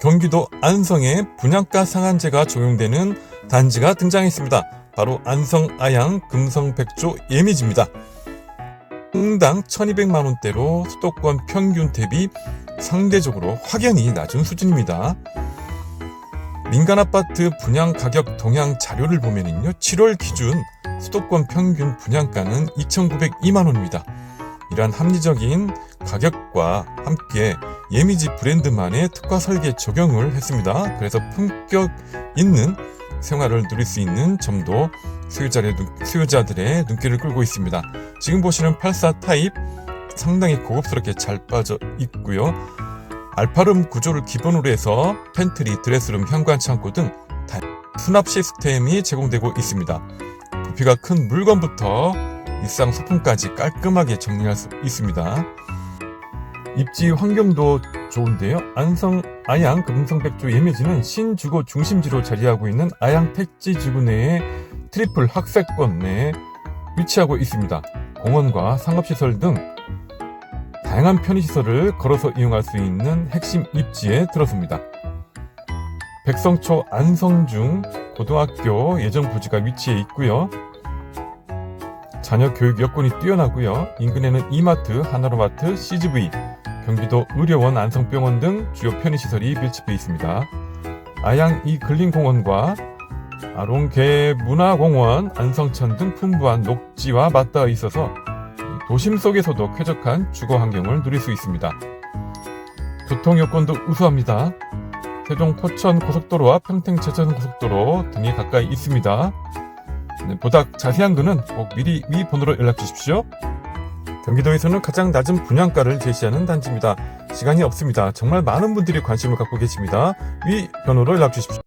경기도 안성에 분양가 상한제가 적용되는 단지가 등장했습니다. 바로 안성 아양 금성 백조 예미지입니다. 평당 1200만 원대로 수도권 평균 대비 상대적으로 확연히 낮은 수준입니다. 민간 아파트 분양 가격 동향 자료를 보면요. 7월 기준 수도권 평균 분양가는 2,902만 원입니다. 이러한 합리적인 가격과 함께 예미지 브랜드만의 특화 설계 적용을 했습니다. 그래서 품격 있는 생활을 누릴 수 있는 점도 수요자들의, 눈길을 끌고 있습니다. 지금 보시는 84 타입 상당히 고급스럽게 잘 빠져 있고요. 알파룸 구조를 기본으로 해서 팬트리, 드레스룸, 현관 창고 등 다- 수납 시스템이 제공되고 있습니다. 부피가 큰 물건부터 일상 소품까지 깔끔하게 정리할 수 있습니다. 입지 환경도 좋은데요. 안성 아양 금성백조 예매지는 신주거 중심지로 자리하고 있는 아양 택지 지구 내에 트리플 학세권 내에 위치하고 있습니다. 공원과 상업시설 등 다양한 편의시설을 걸어서 이용할 수 있는 핵심 입지에 들어섭니다. 백성초 안성중 고등학교 예정 부지가 위치해 있고요. 자녀 교육 여건이 뛰어나고요. 인근에는 이마트, 하나로마트, CGV, 경기도 의료원, 안성병원 등 주요 편의시설이 밀집해 있습니다. 아양 이글린공원과 아롱개 문화공원, 안성천 등 풍부한 녹지와 맞닿아 있어서 도심 속에서도 쾌적한 주거 환경을 누릴 수 있습니다. 교통 여건도 우수합니다. 세종 포천 고속도로와 평택 제천 고속도로 등이 가까이 있습니다. 네, 보다 자세한 글은 꼭 미리 위 번호로 연락 주십시오. 경기도에서는 가장 낮은 분양가를 제시하는 단지입니다. 시간이 없습니다. 정말 많은 분들이 관심을 갖고 계십니다. 위 번호로 연락 주십시오.